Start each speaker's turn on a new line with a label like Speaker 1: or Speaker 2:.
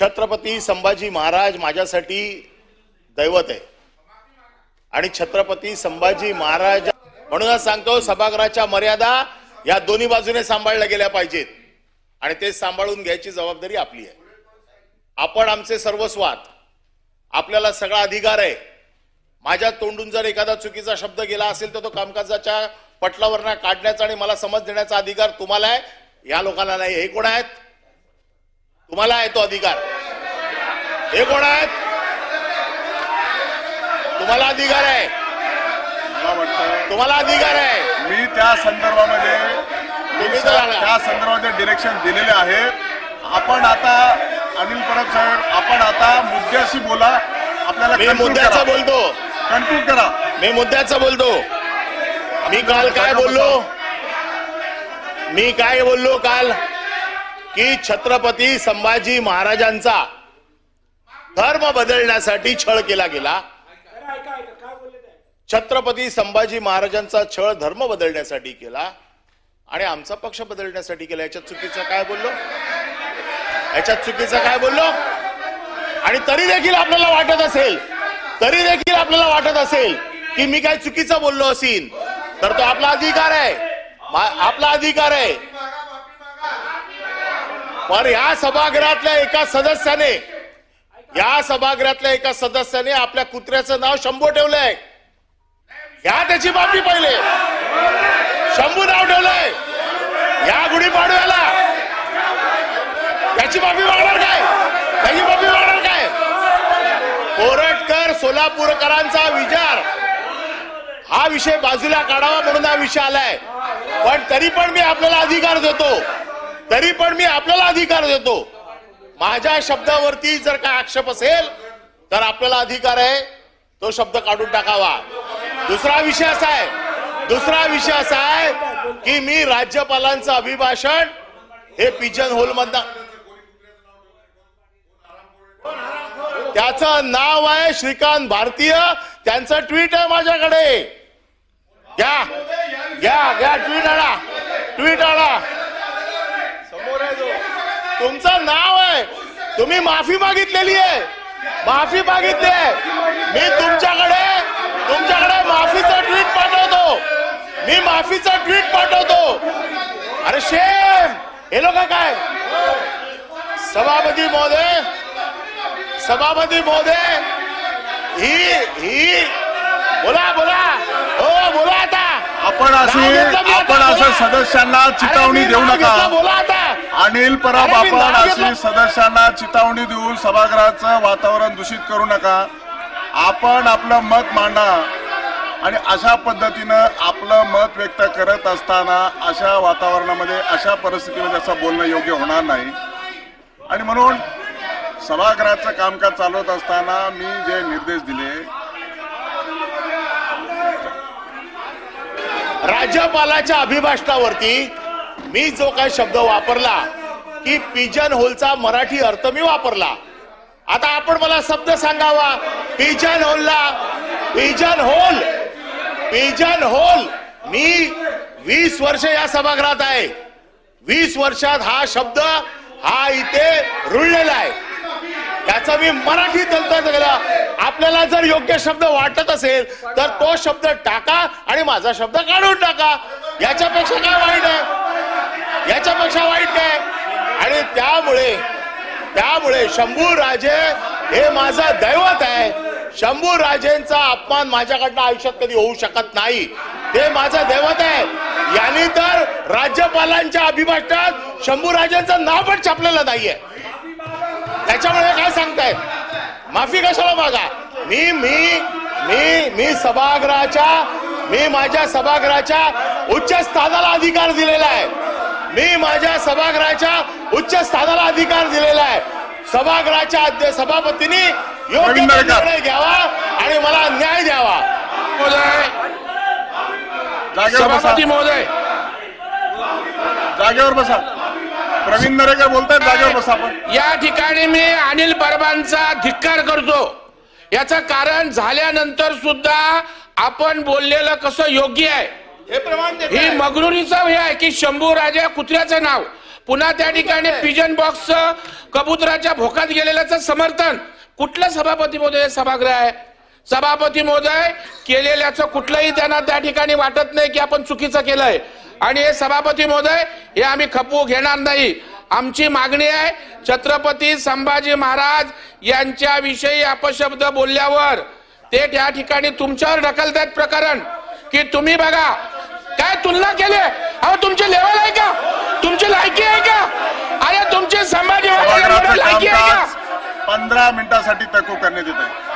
Speaker 1: छत्रपती संभाजी महाराज माझ्यासाठी दैवत आहे. आणि छत्रपती संभाजी महाराज म्हणूनच सांगतो सभागृहाच्या मर्यादा या दोन्ही बाजूने सांभाळल्या गेल्या पाहिजेत. आणि ते सांभाळून घ्यायची जबाबदारी आपली आहे. आपण आमचे सर्वस्वात आपल्याला सगळा अधिकार आहे. माझ्या तोंडून जर एखादा चुकीचा शब्द गेला असेल तर तो कामकाजाच्या पटलावर काढण्याचा आणि मला समज देण्याचा अधिकार तुम्हाला आहे. या लोकांना नाही हे कोण आहेत? तुम्हाला आहे तो अधिकार. हे कोण आहेत? तुम्हाला अधिकार आहे.
Speaker 2: मला वाटतं
Speaker 1: तुम्हाला अधिकार आहे.
Speaker 2: मी त्या संदर्भामध्ये
Speaker 1: तुम्ही तर आला.
Speaker 2: त्या संदर्भामध्ये डिरेक्शन दिलेले आहेत आपण आता अनिल परब साहेब आपण आता मुद्द्याशी बोला. आपल्याला
Speaker 1: मी मुद्द्याचं. बोलतो.
Speaker 2: Conclude करा.
Speaker 1: मी मुद्द्याचं बोलतो. मी काल काय बोललो? मी काय बोललो काल? की छत्रपती संभाजी महाराजांचा धर्म बदलण्यासाठी छळ केला गेला. छत्रपती संभाजी महाराजांचा छळ धर्म बदलण्यासाठी केला. आणि आमचा पक्ष बदलण्यासाठी केला. याच्यात चुकीचं काय बोललो? याच्यात चुकीचं काय बोललो? आणि तरी देखील आपल्याला वाटत असेल तरी देखील आपल्याला वाटत असेल की मी काय चुकीचं बोललो असीन? तर तो आपला अधिकार आहे. आपला अधिकार आहे. पण या सभागृहातल्या एका सदस्याने या सभागृहातल्या एका सदस्याने आपल्या कुत्र्याचं नाव शंभू ठेवलंय. घ्या त्याची माफी पहिले. शंभू नाव ठेवलंय. या गुढीपाडव्याला त्याची माफी मागणार काय? त्याची माफी मागणार काय? कोरटकर सोलापूरकरांचा विचार. हा विषय बाजूला काढावा म्हणून हा विषय आलाय. पण तरी पण मी आपल्याला अधिकार देतो. तरी पण मी आपल्याला अधिकार देतो. माझ्या शब्दावरती जर काय आक्षेप असेल तर आपल्याला अधिकार आहे तो शब्द काढून टाकावा. दुसरा विषय असा आहे दुसरा विषय असा आहे की मी राज्यपालांचं अभिभाषण हे पिजन होल मधन त्याचं नाव आहे श्रीकांत भारतीय त्यांचं ट्विट आहे माझ्याकडे. घ्या घ्या घ्या ट्विट आणा ट्विट आणा. तुमचं नाव आहे. तुम्ही माफी मागितलेली आहे. माफी मागितली आहे. मी तुमच्याकडे तुमच्याकडे माफीचं ट्विट पाठवतो. मी माफीचं ट्विट पाठवतो. अरे शेम! हे लोक काय? सभापती महोदय सभापती महोदय ही ही बोला बोला. हो बोला आता.
Speaker 2: आपण
Speaker 1: आता,
Speaker 2: आपण असं. सदस्यांना चितावणी देऊ नका.
Speaker 1: बोला आता.
Speaker 2: अनिल परब आपण अशी. सदस्यांना चितावणी देऊन सभागृहाचं वातावरण दूषित करू नका आपण आपलं मत मांडा आणि अशा पद्धतीनं आपलं मत व्यक्त करत असताना अशा वातावरणामध्ये अशा परिस्थितीमध्ये असं बोलणं योग्य होणार नाही आणि म्हणून सभागृहाचं कामकाज चालवत असताना मी जे निर्देश दिले
Speaker 1: राज्यपालाच्या अभिभाषणावरती मी जो काही शब्द वापरला की पिजन होलचा मराठी अर्थ मी वापरला. आता आपण मला शब्द सांगावा. पिजन होलला पिजन होल पिजन होल मी वीस वर्ष या सभागृहात आहे. वीस वर्षात हा शब्द हा इथे रुळलेला आहे. त्याचा मी मराठी तंत्र केला. आपल्याला जर योग्य शब्द वाटत असेल तर तो शब्द टाका आणि माझा शब्द काढून टाका. याच्यापेक्षा काय वाईट आहे? याच्यापेक्षा वाईट काय? आणि त्यामुळे त्यामुळे शंभू राजे हे माझं दैवत आहे. शंभू राजेंचा अपमान माझ्याकडनं आयुष्यात कधी होऊ शकत नाही. ते माझं दैवत आहे. यांनी तर राज्यपालांच्या अभिभाषणात शंभू राजेंचं नाव पण छापलेलं नाहीये. त्याच्यामुळे काय सांगतायत? माफी कशाला मागा? मी मी मी मी सभागृहाच्या मी माझ्या सभागृहाच्या उच्च स्थानाला अधिकार दिलेला आहे. मी माझ्या सभागृहाच्या उच्च स्थानाला अधिकार दिलेला आहे. सभागृहाच्या अध्य सभापतींनी योग्य. निर्णय घ्यावा आणि मला न्याय द्यावा.
Speaker 2: जागेवर बसा.
Speaker 3: सभापती महोदय.
Speaker 2: जागेवर बसा. प्रवीण नरेकर बोलतायत जागेवर बसा आपण.
Speaker 3: या ठिकाणी मी अनिल परबांचा धिक्कार करतो. याचं कारण झाल्यानंतर सुद्धा आपण बोललेलं कसं योग्य आहे?
Speaker 1: हे प्रमाण देत
Speaker 3: ही. मगरुरीचं हे आहे की शंभू राजा कुत्र्याचं नाव. पुन्हा त्या ठिकाणी पिजन बॉक्स कबुतराच्या भोकात गेलेल्याचं समर्थन. कुठलं सभापती महोदय सभागृह आहे? सभापती महोदय केलेल्याचं कुठलंही त्यांना त्या ठिकाणी वाटत नाही की आपण चुकीचं केलंय. आणि हे सभापती महोदय हे आम्ही खपवू घेणार नाही. आमची मागणी आहे छत्रपती संभाजी महाराज यांच्या विषयी अपशब्द बोलल्यावर ते त्या ठिकाणी तुमच्यावर ढकलतायत प्रकरण. की तुम्ही बघा काय तुलना केली? अहो तुमचे लेवल आहे का? तुमची लायकी आहे का? अरे तुमचे
Speaker 2: समाज
Speaker 3: लायकी आहे का?
Speaker 2: पंधरा मिनिटासाठी तकू करण्यात येत आहे.